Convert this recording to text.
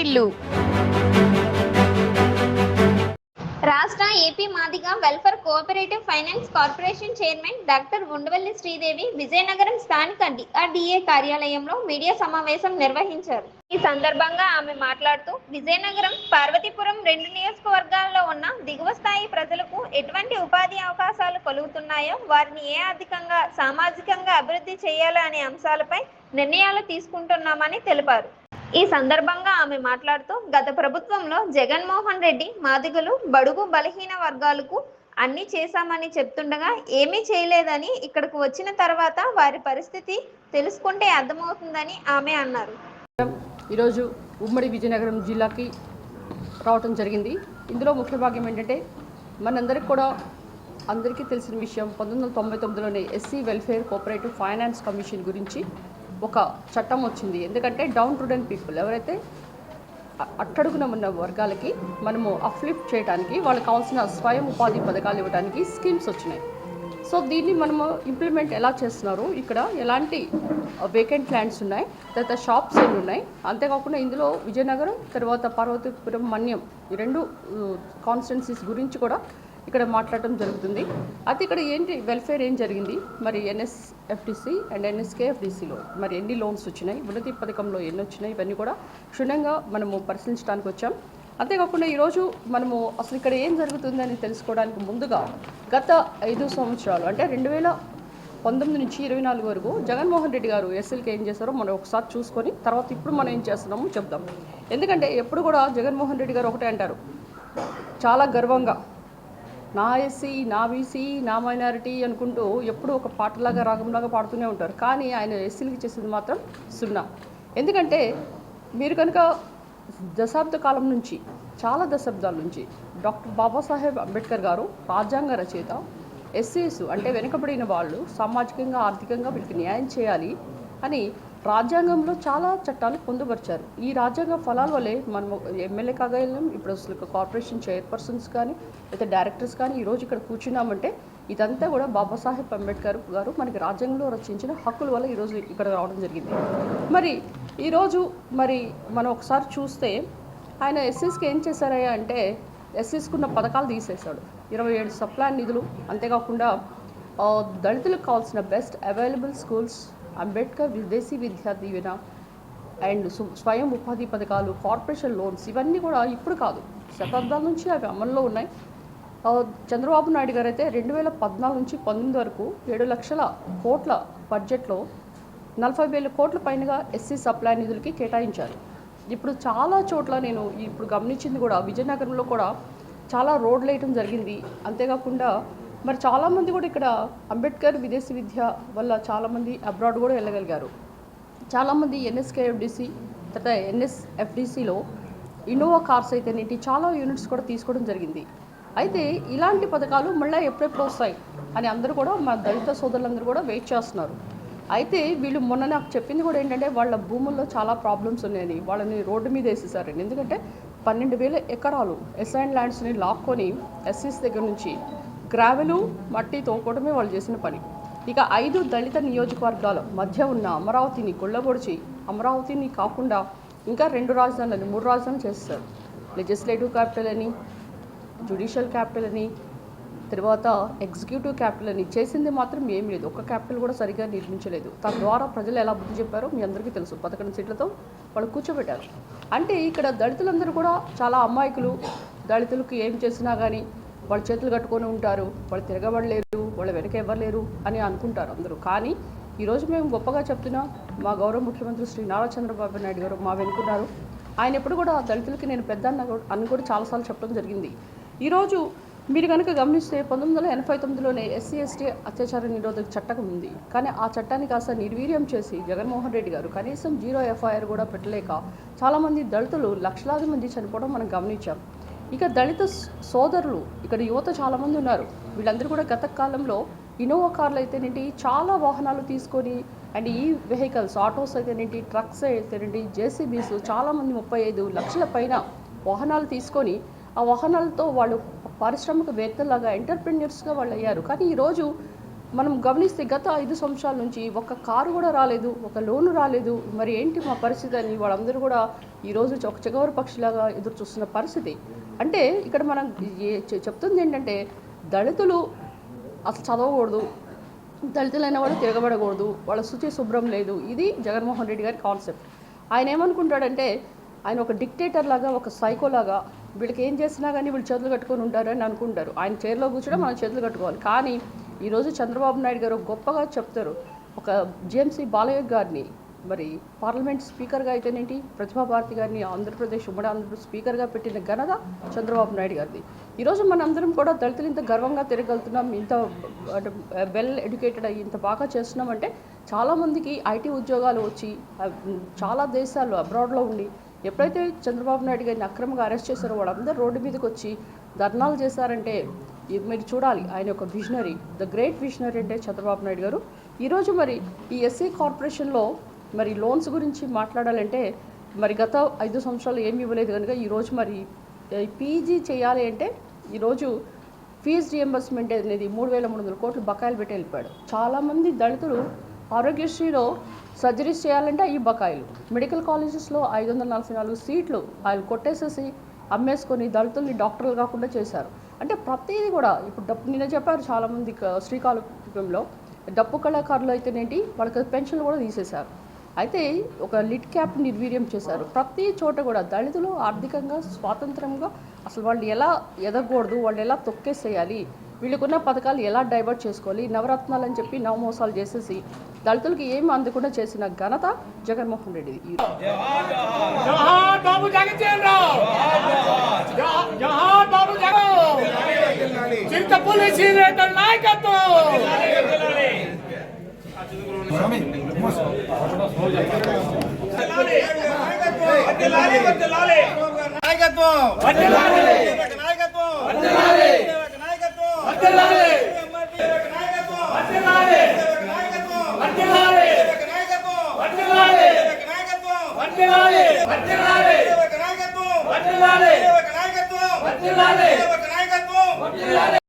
వారిల్లు రాష్ట్ర AP Madiga welfare cooperative finance corporation chairman doctor Undavalli Sridevi Vizianagaram స్థానిక DRDA కార్యాలయంలో media సమావేశం నిర్వహించారు. ఈ సందర్భంగా ఆమె మాట్లాడుతూ విజయనగరం పార్వతీపురం రెండు నియోజకవర్గాల్లో ఉన్న దిగువ స్థాయి ప్రజలకు ఎటువంటి ఉపాధి అవకాశాలు కలుగుతున్నాయో వారిని ఏ ఆర్థికంగా సామాజికంగా అభివృద్ధి చేయాలి అనే అంశాలపై నిర్ణయాలు తీసుకుంటున్నామని తెలిపారు. ఈ సందర్భంగా ఆమె మాట్లాడుతూ గత ప్రభుత్వంలో జగన్మోహన్ రెడ్డి మాదిగలు బడుగు బలహీన వర్గాలకు అన్ని చేశామని చెప్తుండగా ఏమీ చేయలేదని ఇక్కడకు వచ్చిన తర్వాత వారి పరిస్థితి తెలుసుకుంటే అర్థమవుతుందని ఆమె అన్నారు. ఈరోజు ఉమ్మడి విజయనగరం జిల్లాకి రావటం జరిగింది. ఇందులో ముఖ్య భాగం ఏంటంటే మనందరికి కూడా అందరికీ తెలిసిన విషయం పంతొమ్మిది వందల తొంభై తొమ్మిదిలోనే SC welfare cooperative finance commission గురించి ఒక చట్టం వచ్చింది. ఎందుకంటే డౌన్ టుడెన్ పీపుల్ ఎవరైతే అట్టడుగున ఉన్న వర్గాలకి మనము అప్లిఫ్ట్ చేయడానికి వాళ్ళకి కావాల్సిన స్వయం ఉపాధి పథకాలు ఇవ్వడానికి స్కీమ్స్ వచ్చినాయి. సో దీన్ని మనము ఇంప్లిమెంట్ ఎలా చేస్తున్నారు ఇక్కడ ఎలాంటి వేకెంట్ ల్యాండ్స్ ఉన్నాయి తర్వాత షాప్స్ ఏమి ఉన్నాయి. అంతేకాకుండా ఇందులో విజయనగరం తర్వాత పార్వతీపురం మన్యం ఈ రెండు కాన్స్టిట్యున్సీస్ గురించి కూడా ఇక్కడ మాట్లాడటం జరుగుతుంది. అయితే ఇక్కడ ఏంటి వెల్ఫేర్ ఏం జరిగింది? మరి ఎన్ఎస్ఎఫ్డిసి అండ్ ఎన్ఎస్కేఎఫ్డిసిలో మరి ఎన్ని లోన్స్ వచ్చినాయి? ఉన్నతి పథకంలో ఎన్ని వచ్చినాయి? ఇవన్నీ కూడా క్షుణ్ణంగా మనము పరిశీలించడానికి వచ్చాం. అంతేకాకుండా ఈరోజు మనము అసలు ఇక్కడ ఏం జరుగుతుందని తెలుసుకోవడానికి ముందుగా గత ఐదు సంవత్సరాలు అంటే రెండు వేల పంతొమ్మిది నుంచి ఇరవై నాలుగు వరకు జగన్మోహన్ రెడ్డి గారు ఎస్ఎల్కి ఏం చేశారో మనం ఒకసారి చూసుకొని తర్వాత ఇప్పుడు మనం ఏం చేస్తున్నామో చెప్దాం. ఎందుకంటే ఎప్పుడు కూడా జగన్మోహన్ రెడ్డి గారు ఒకటే అంటారు. చాలా గర్వంగా నా ఎస్సీ నా బీసీ నా మైనారిటీ అనుకుంటూ ఎప్పుడు ఒక పాటలాగా రాగంలాగా పాడుతూనే ఉంటారు. కానీ ఆయన ఎస్సీలకి చేసేది మాత్రం సున్నా. ఎందుకంటే మీరు కనుక దశాబ్ద కాలం నుంచి చాలా దశాబ్దాల నుంచి డాక్టర్ బాబాసాహెబ్ అంబేద్కర్ గారు రాజ్యాంగ రచయిత ఎస్సీస్ అంటే వెనుకబడిన వాళ్ళు సామాజికంగా ఆర్థికంగా వీళ్ళకి న్యాయం చేయాలి అని రాజ్యాంగంలో చాలా చట్టాలు పొందుపరిచారు. ఈ రాజ్యాంగ ఫలాల వల్లే మనం ఎమ్మెల్యే కాగా వెళ్ళాం ఇప్పుడు అసలు కార్పొరేషన్ చైర్పర్సన్స్ కానీ లేదా డైరెక్టర్స్ కానీ ఈరోజు ఇక్కడ కూర్చున్నామంటే ఇదంతా కూడా బాబాసాహెబ్ అంబేద్కర్ గారు మనకి రాజ్యాంగంలో రచించిన హక్కుల వల్ల ఈరోజు ఇక్కడ రావడం జరిగింది. మరి ఈరోజు మరి మనం ఒకసారి చూస్తే ఆయన ఎస్ఎస్కి ఏం చేశారయ్యా అంటే ఎస్ఎస్కున్న పథకాలు తీసేశాడు. ఇరవై ఏడు సప్లాన్ నిధులు అంతేకాకుండా దళితులకు కావాల్సిన బెస్ట్ అవైలబుల్ స్కూల్స్ అంబేద్కర్ విదేశీ విద్యా దీవెన అండ్ స్వయం ఉపాధి పథకాలు కార్పొరేషన్ లోన్స్ ఇవన్నీ కూడా ఇప్పుడు కాదు. శతాబ్దాల నుంచి అవి అమల్లో ఉన్నాయి. చంద్రబాబు నాయుడు గారు అయితే రెండు వేల పద్నాలుగు నుంచి పంతొమ్మిది వరకు ఏడు లక్షల కోట్ల బడ్జెట్లో నలభై వేల కోట్ల పైనగా ఎస్సీ సప్లై నిధులకి కేటాయించారు. ఇప్పుడు చాలా చోట్ల నేను ఇప్పుడు గమనించింది కూడా విజయనగరంలో కూడా చాలా రోడ్లు వేయటం జరిగింది. అంతేకాకుండా మరి చాలామంది కూడా ఇక్కడ అంబేద్కర్ విదేశీ విద్య వల్ల చాలామంది అబ్రాడ్ కూడా వెళ్ళగలిగారు. చాలామంది ఎన్ఎస్కేఎఫ్డిసి తర్వాత ఎన్ఎస్ఎఫ్డిసిలో ఇన్నోవా కార్స్ అయితేనేంటి చాలా యూనిట్స్ కూడా తీసుకోవడం జరిగింది. అయితే ఇలాంటి పథకాలు మళ్ళీ ఎప్పుడెప్పుడు వస్తాయి అని అందరూ కూడా మా దళిత సోదరులందరూ కూడా వెయిట్ చేస్తున్నారు. అయితే వీళ్ళు మొన్న నాకు చెప్పింది కూడా ఏంటంటే వాళ్ళ భూముల్లో చాలా ప్రాబ్లమ్స్ ఉన్నాయని వాళ్ళని రోడ్డు మీద వేసేసారని. ఎందుకంటే పన్నెండు వేల ఎకరాలు ఎస్ఐన్ ల్యాండ్స్ని లాక్కొని ఎస్సీస్ దగ్గర నుంచి గ్రావెలు మట్టి తోకోవడమే వాళ్ళు చేసిన పని. ఇక ఐదు దళిత నియోజకవర్గాల మధ్య ఉన్న అమరావతిని కొల్లగొడిచి అమరావతిని కాకుండా ఇంకా రెండు రాజధానులని మూడు రాజధానులు చేస్తారు. లెజిస్లేటివ్ క్యాపిటల్ అని జ్యుడిషియల్ క్యాపిటల్ అని తర్వాత ఎగ్జిక్యూటివ్ క్యాపిటల్ అని చేసింది మాత్రం ఏం లేదు. ఒక్క క్యాపిటల్ కూడా సరిగా నిర్మించలేదు. తద్వారా ప్రజలు ఎలా బుద్ధి చెప్పారో మీ అందరికీ తెలుసు. పదకొండు సీట్లతో వాళ్ళు కూర్చోబెట్టారు. అంటే ఇక్కడ దళితులందరూ కూడా చాలా అమాయకులు. దళితులకు ఏం చేసినా కానీ వాళ్ళ చేతులు కట్టుకొని ఉంటారు. వాళ్ళు తిరగబడలేరు. వాళ్ళ వెనక ఎవ్వలేరు అని అనుకుంటారు అందరూ. కానీ ఈరోజు మేము గొప్పగా చెప్తున్నాం మా గౌరవ ముఖ్యమంత్రి శ్రీ నారా చంద్రబాబు నాయుడు గారు మా వెనుకున్నారు. ఆయన ఎప్పుడు కూడా దళితులకి నేను పెద్ద అన్న అని కూడా చాలాసార్లు చెప్పడం జరిగింది. ఈరోజు మీరు కనుక గమనిస్తే పంతొమ్మిది వందల ఎనభై తొమ్మిదిలోనే ఎస్సీ ఎస్టీ అత్యాచార నిరోధక చట్టం ఉంది. కానీ ఆ చట్టాన్ని కాస్త నిర్వీర్యం చేసి జగన్మోహన్ రెడ్డి గారు కనీసం జీరో ఎఫ్ఐఆర్ కూడా పెట్టలేక చాలామంది దళితులు లక్షలాది మంది చనిపోవడం మనం గమనించాం. ఇక దళిత సోదరులు ఇక్కడ యువత చాలామంది ఉన్నారు. వీళ్ళందరూ కూడా గత కాలంలో ఇన్నోవా కార్లు అయితేనేంటి చాలా వాహనాలు తీసుకొని అండ్ ఈ వెహికల్స్ ఆటోస్ అయితేనేంటి ట్రక్స్ అయితేనేంటి జేసీబీస్ చాలామంది ముప్పై ఐదు లక్షల పైన వాహనాలు తీసుకొని ఆ వాహనాలతో వాళ్ళు పారిశ్రామికవేత్తలాగా ఎంటర్ప్రెన్యూర్స్గా వాళ్ళు అయ్యారు కానీ ఈరోజు మనం గమనిస్తే గత ఐదు సంవత్సరాల నుంచి ఒక కారు కూడా రాలేదు ఒక లోను రాలేదు. మరి ఏంటి మా పరిస్థితి అని వాళ్ళందరూ కూడా ఈరోజు ఒక చెగవర పక్షిలాగా ఎదురు చూస్తున్న పరిస్థితి. అంటే ఇక్కడ మనం చెప్తుంది ఏంటంటే దళితులు అసలు చదవకూడదు దళితులైన వాళ్ళు తిరగబడకూడదు వాళ్ళ శుచి శుభ్రం లేదు. ఇది జగన్మోహన్ రెడ్డి గారి కాన్సెప్ట్. ఆయన ఏమనుకుంటాడంటే ఆయన ఒక డిక్టేటర్ లాగా ఒక సైకో లాగా వీళ్ళకి ఏం చేసినా కానీ వీళ్ళు చేతులు కట్టుకొని ఉంటారు అని అనుకుంటారు. ఆయన చైర్లో కూర్చోడం మనం చేతులు కట్టుకోవాలి. కానీ ఈరోజు చంద్రబాబు నాయుడు గారు గొప్పగా చెప్తారు. ఒక జేఎంసీ బాలయ్య గారిని మరి పార్లమెంట్ స్పీకర్గా అయితేనేంటి ప్రతిభా భారతి గారిని ఆంధ్రప్రదేశ్ ఉమ్మడి ఆంధ్రప్రదేశ్ స్పీకర్గా పెట్టిన ఘనత చంద్రబాబు నాయుడు గారిది. ఈరోజు మనందరం కూడా దళితులు ఇంత గర్వంగా తిరగలుగుతున్నాం ఇంత వెల్ ఎడ్యుకేటెడ్ అయ్యి ఇంత బాగా చేస్తున్నామంటే చాలామందికి ఐటీ ఉద్యోగాలు వచ్చి చాలా దేశాలు అబ్రాడ్లో ఉండి ఎప్పుడైతే చంద్రబాబు నాయుడు గారిని అక్రమంగా అరెస్ట్ చేశారో వాళ్ళందరూ రోడ్డు మీదకి వచ్చి ధర్నాలు చేశారంటే మీరు చూడాలి ఆయన ఒక విజనరీ ద గ్రేట్ విజనరీ అంటే చంద్రబాబు నాయుడు గారు. ఈరోజు మరి ఈ ఎస్సీ కార్పొరేషన్లో మరి లోన్స్ గురించి మాట్లాడాలంటే మరి గత ఐదు సంవత్సరాలు ఏమి ఇవ్వలేదు కనుక ఈరోజు మరి పీజీ చేయాలి అంటే ఈరోజు ఫీజు రియంబర్స్మెంట్ అనేది మూడు వేల మూడు వందల కోట్లు బకాయిలు పెట్టి వెళ్ళిపోయాడు. చాలామంది దళితులు ఆరోగ్యశ్రీలో సర్జరీస్ చేయాలంటే ఈ బకాయిలు. మెడికల్ కాలేజెస్లో ఐదు వందల నలభై నాలుగు సీట్లు వాళ్ళు కొట్టేసేసి అమ్మేసుకొని దళితుల్ని డాక్టర్లు కాకుండా చేశారు. అంటే ప్రతిదీ కూడా ఇప్పుడు డప్పు నిన్న చెప్పారు చాలామంది క- శ్రీకాకుళంలో డప్పు కళాకారులు అయితేనేంటి వాళ్ళకి పెన్షన్లు కూడా తీసేశారు. అయితే ఒక లిట్ క్యాప్ నిర్వీర్యం చేశారు. ప్రతి చోట కూడా దళితులు ఆర్థికంగా స్వాతంత్రంగా అసలు వాళ్ళు ఎలా ఎదగకూడదు వాళ్ళు ఎలా తొక్కేసేయాలి వీళ్ళకున్న పథకాలు ఎలా డైవర్ట్ చేసుకోవాలి? నవరత్నాలు అని చెప్పి నవమోసాలు చేసేసి దళితులకి ఏం అందకుండా చేసిన ఘనత జగన్మోహన్ రెడ్డిది. నాయకత్వం నాయకత్వం వర్ధిల్లాలి.